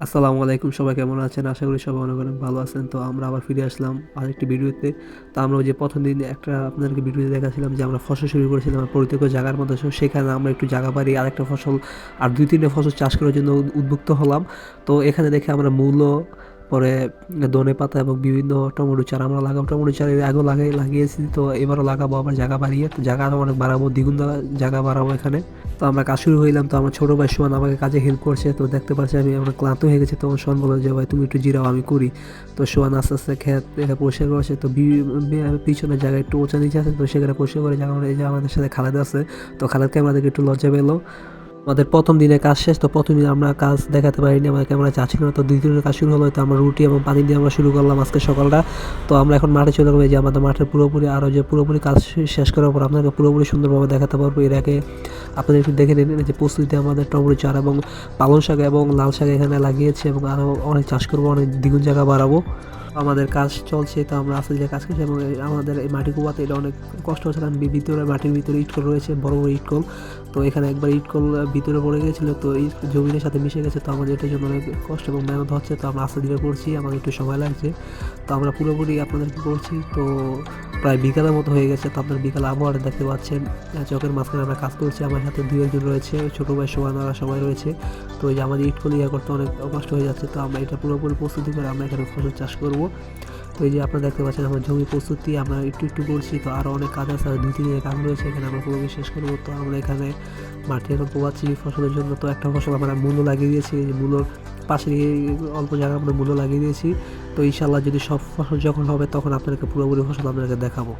আসসালামু আলাইকুম, সবাই কেমন আছেন? আশা করি সবাই অনেক অনেক ভালো আছেন। তো আমরা আবার ফিরে আসলাম আরেকটি ভিডিওতে। তো আমরা ওই যে প্রথম দিন একটা আপনাদেরকে ভিডিওতে দেখাছিলাম যে আমরা ফসল শুরু করেছিলাম প্রত্যেক জায়গার মধ্যে সেখানে আমরা একটু জায়গা বাড়ি, আরেকটা ফসল, আর দুই তিনটে ফসল চাষ করার জন্য উদ- উদ্বুক্ত হলাম। তো এখানে দেখে আমরা মূলো পরে ধনে পাতা এবং বিভিন্ন টমেটো চারা, আমরা লাগাবো টমেটো চারা আগেও লাগাই, লাগিয়েছি তো এবারও লাগাবো আবার জায়গা বাড়িয়ে। তো জায়গা অনেক বাড়াবো, দ্বিগুণ জায়গা বাড়াবো এখানে। তো আমরা কাজ শুরু হইলাম, তো আমার ছোটো ভাই সোহান আমাকে কাজে হেল্প করছে, তো দেখতে পাচ্ছি আমি আমার ক্লান্ত হয়ে গেছি তখন সোহান বলল যে, ভাই, তুমি একটু জিরাও, আমি করি। তো সোহান আস্তে আস্তে খেত পরিষ্কার করেছে, তো পিছনের জায়গায় একটু উঁচা নিচে আছে, তো সেখানে পরিষ্কার করে জায়গা আমাদের সাথে খালেদ আছে, তো খালেদকে আমাদেরকে একটু লজ্জা পেল। আমাদের প্রথম দিনে কাজ শেষ, তো প্রথম দিন আমরা কাজ দেখাতে পারিনি, আমাদের ক্যামেরা চাচ্ছিল না, তো দ্বিতীয় দিনের কাজ শুরু হলো, তো আমরা রুটি এবং পানি দিয়ে আমরা শুরু করলাম আজকে সকালটা। তো আমরা এখন মাঠে চলে গেলাম যে আমাদের মাঠের পুরোপুরি আরও যে পুরোপুরি কাজ শেষ করার পর আপনাকে পুরোপুরি সুন্দরভাবে দেখাতে পারব। এর আগে আপনাদের একটু দেখে নিন যে প্রস্তুতিতে আমাদের টমেটো চারা এবং পালং শাক এবং লাল শাক এখানে লাগিয়েছে এবং আরও অনেক চাষ করব, অনেক দ্বিগুণ জায়গা বাড়াবো। আমাদের কাজ চলছে, তো আমরা আস্তে যে কাজ করছি, এবং আমাদের এই মাটি কুপাতে এটা অনেক কষ্ট হচ্ছে, কারণ ভিতরে মাটির ভিতরে ইটকল রয়েছে, বড় বড় ইটকল তো এখানে একবার ইটকল ভিতরে পড়ে গেছিল, তো এই জমিনের সাথে মিশে গেছে, তো আমাদের এটার জন্য অনেক কষ্ট এবং মেহনত হচ্ছে, তো আমরা আস্তে ধীরে করছি, আমাদের একটু সময় লাগছে। তো আমরা পুরোপুরি আপনাদেরকে করছি তো প্রায় বিকালের মতো হয়ে গেছে। তো আপনার বিকাল আবহাওয়াটা দেখতে পাচ্ছেন। চকের মাঝখানে আমরা কাজ করছি। আমার সাথে দুই একজন রয়েছে। ছোটো ভাই সোয়ানারা সবাই রয়েছে। তো এই যে আমাদের ইটকল ইয়া করতে অনেক কষ্ট হয়ে যাচ্ছে। তো আমরা এটা পুরোপুরি প্রস্তুতি করে আমরা এখানে ফসল চাষ করব। তো এই যে আপনারা দেখতে পাচ্ছেন, আমার জমি প্রস্তুতি আমরা একটু একটু করছি। তো আরও অনেক কাজ আছে। দুই তিন কাজ রয়েছে। এখানে আমরা পুরোপুরি শেষ করব। তো আমরা এখানে মাঠে এখন পোয়াচ্ছি ফসলের জন্য। তো একটা ফসল আমরা মূল্য লাগিয়ে দিয়েছি। এই যে মূলোর পাশে অল্প জায়গা আমরা মূল্য লাগিয়ে দিয়েছি। তো ইনশাল্লাহ যদি সব ফসল যখন হবে, তখন আপনাদেরকে পুরোপুরি ফসল আপনাদেরকে দেখাবো।